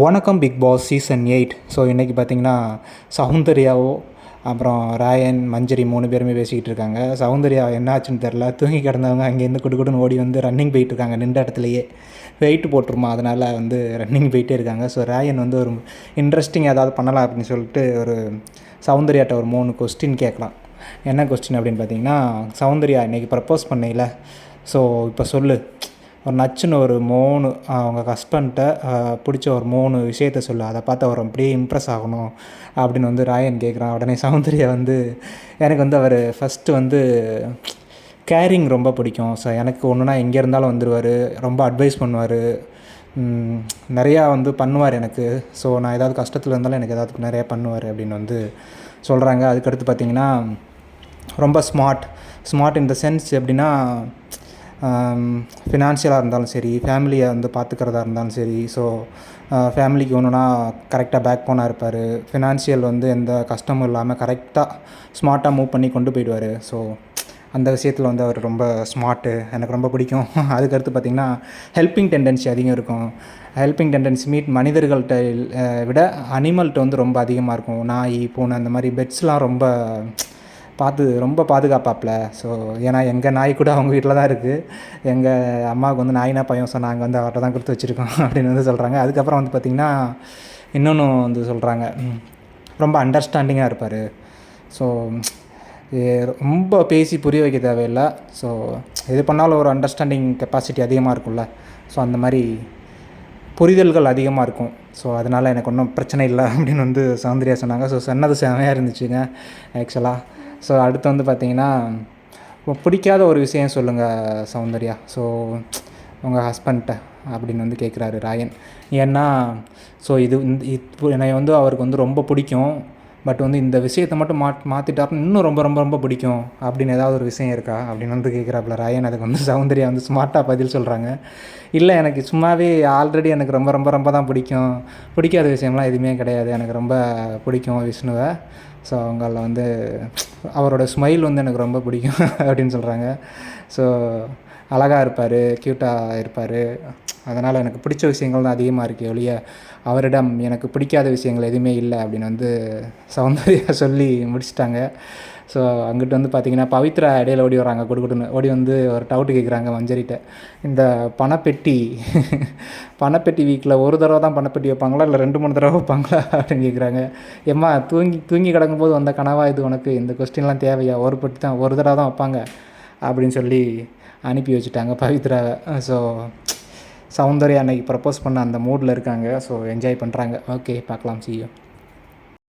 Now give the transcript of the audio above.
வணக்கம் Bigg Boss season eight so இன்றைக்கி பார்த்தீங்கன்னா சௌந்தர்யாவோ அப்புறம் ராயன் மஞ்சரி மூணு பேருமே பேசிக்கிட்டு இருக்காங்க. சௌந்தர்யா என்னாச்சுன்னு தெரில தூங்கி கிடந்தவங்க அங்கேருந்து குடுக்குடுன்னு ஓடி வந்து ரன்னிங் போயிட்டு இருக்காங்க. நின்ற இடத்துலையே. வெயிட் போட்டுருமா அதனால் வந்து ரன்னிங் போயிட்டே இருக்காங்க. ஸோ ராயன் வந்து ஒரு இன்ட்ரெஸ்டிங் ஏதாவது பண்ணலாம் அப்படின்னு சொல்லிட்டு ஒரு சௌந்தர்யாட்ட ஒரு மூணு கொஸ்டின் கேட்கலாம். என்ன கொஸ்டின் அப்படின்னு பார்த்தீங்கன்னா சௌந்தர்யா இன்றைக்கி ப்ரப்போஸ் பண்ணையில். ஸோ இப்போ சொல்லு. ஒரு நச்சுன்னு ஒரு மூணு அவங்க ஹஸ்பண்ட்டை பிடிச்ச ஒரு மூணு விஷயத்த சொல்லு. அதை பார்த்து அவர் அப்படியே இம்ப்ரெஸ் ஆகணும் அப்படின்னு வந்து ராயன் கேட்குறான் உடனே சௌந்தர்யா வந்து எனக்கு வந்து அவர் ஃபஸ்ட்டு வந்து கேரிங் ரொம்ப பிடிக்கும். ஸோ எனக்கு ஒன்றுனா எங்கே இருந்தாலும் வந்துடுவார் ரொம்ப அட்வைஸ் பண்ணுவார். நிறையா வந்து பண்ணுவார் எனக்கு. ஸோ நான் ஏதாவது கஷ்டத்தில் இருந்தாலும் எனக்கு ஏதாவது நிறையா பண்ணுவார் அப்படின்னு வந்து சொல்கிறாங்க அதுக்கடுத்து பார்த்திங்கன்னா ரொம்ப smart smart in the sense எப்படின்னா ஃபினான்ஷியலாக இருந்தாலும் சரி ஃபேமிலியை வந்து பார்த்துக்கிறதா இருந்தாலும் சரி ஸோ ஃபேமிலிக்கு ஒன்றுனா கரெக்டாக பேக் போனாக இருப்பார். ஃபினான்ஷியல் வந்து எந்த கஷ்டமும் இல்லாமல் கரெக்டாக ஸ்மார்ட்டாக மூவ் பண்ணி கொண்டு போயிடுவார். ஸோ அந்த விஷயத்தில் வந்து அவர் ரொம்ப ஸ்மார்ட்டு எனக்கு ரொம்ப பிடிக்கும். அதுக்கடுத்து பார்த்திங்கன்னா ஹெல்ப்பிங் டெண்டன்சி அதிகம் இருக்கும். ஹெல்ப்பிங் டெண்டன்சி மீட் மனிதர்கள்ட்ட விட அனிமல்கிட்ட வந்து ரொம்ப அதிகமாக இருக்கும். நாய் பூனை அந்த மாதிரி பெட்ஸ்லாம் ரொம்ப பார்த்து ரொம்ப பாதுகாப்பாப்பில் ஸோ ஏன்னா எங்கள் நாய் கூட அவங்க வீட்டில் தான் இருக்குது எங்கள் அம்மாவுக்கு வந்து நாயினா பையன் ஸோ நாங்கள் வந்து அவர்கிட்ட தான் கொடுத்து வச்சுருக்கோம் அப்படின்னு வந்து சொல்கிறாங்க அதுக்கப்புறம் வந்து பார்த்திங்கன்னா இன்னொன்று வந்து சொல்கிறாங்க ரொம்ப அண்டர்ஸ்டாண்டிங்காக இருப்பார். ஸோ ரொம்ப பேசி புரிய வைக்க தேவையில்லை. ஸோ எது பண்ணாலும் ஒரு அண்டர்ஸ்டாண்டிங் கெப்பாசிட்டி அதிகமாக இருக்கும்ல. ஸோ அந்த மாதிரி புரிதல்கள் அதிகமாக இருக்கும். ஸோ அதனால் எனக்கு ஒன்றும் பிரச்சனை இல்லை அப்படின்னு வந்து சௌந்தர்யா சொன்னாங்க. ஸோ சொன்னது செமையாக இருந்துச்சுங்க. ஆக்சுவலாக ஸோ அடுத்து வந்து பார்த்தீங்கன்னா பிடிக்காத ஒரு விஷயம் சொல்லுங்கள் சௌந்தர்யா. ஸோ உங்கள் ஹஸ்பண்ட்ட அப்படின்னு வந்து கேட்குறாரு ராயன். ஏன்னா ஸோ இது இந்த இப்போ என்னை வந்து அவருக்கு வந்து ரொம்ப பிடிக்கும். பட் வந்து இந்த விஷயத்தை மட்டும் மா மாற்றிட்டாருன்னு இன்னும் ரொம்ப ரொம்ப ரொம்ப பிடிக்கும் அப்படின்னு ஏதாவது ஒரு விஷயம் இருக்கா? அப்படின்னு வந்து கேட்குறாப்புல ராயன். அதுக்கு வந்து சௌந்தர்யா வந்து ஸ்மார்ட்டாக பதில் சொல்கிறாங்க இல்லை எனக்கு சும்மாவே ஆல்ரெடி எனக்கு ரொம்ப ரொம்ப ரொம்ப தான் பிடிக்கும். பிடிக்காத விஷயம்லாம் எதுவுமே கிடையாது. எனக்கு ரொம்ப பிடிக்கும் விஷ்ணுவை. ஸோ அவங்களில் வந்து அவரோட ஸ்மைல் வந்து எனக்கு ரொம்ப பிடிக்கும் அப்படின்னு சொல்கிறாங்க ஸோ அழகாக இருப்பார் க்யூட்டாக இருப்பார். அதனால் எனக்கு பிடிச்ச விஷயங்கள் தான் அதிகமாக இருக்குது ஒழிய அவரிடம் எனக்கு பிடிக்காத விஷயங்கள் எதுவுமே இல்லை அப்படின்னு வந்து சௌந்தர்யா சொல்லி முடிச்சிட்டாங்க. ஸோ அங்கிட்டு வந்து பார்த்திங்கன்னா பவித்ரா இடையில ஓடி வராங்க கொடுக்கட்டுன்னு ஓடி வந்து ஒரு டவுட்டு கேட்குறாங்க மஞ்சரிட்ட. இந்த பணப்பெட்டி பணப்பெட்டி வீக்கில் ஒரு தடவை தான் பணப்பெட்டி வைப்பாங்களா இல்லை ரெண்டு மூணு தடவை வைப்பாங்களா அப்படின்னு கேட்குறாங்க ஏம்மா தூங்கி தூங்கி கிடக்கும்போது வந்த கனவா இது உனக்கு? இந்த கொஸ்டின்லாம் தேவையா? ஒரு பெட்டி தான் ஒரு தடவை தான் வைப்பாங்க. அப்படின்னு சொல்லி அனுப்பி வச்சுட்டாங்க பவித்ராவை ஸோ சௌந்தர்யா அன்னைக்கு ப்ரப்போஸ் பண்ண அந்த மூடில் இருக்காங்க. ஸோ என்ஜாய் பண்ணுறாங்க ஓகே பார்க்கலாம் சியோ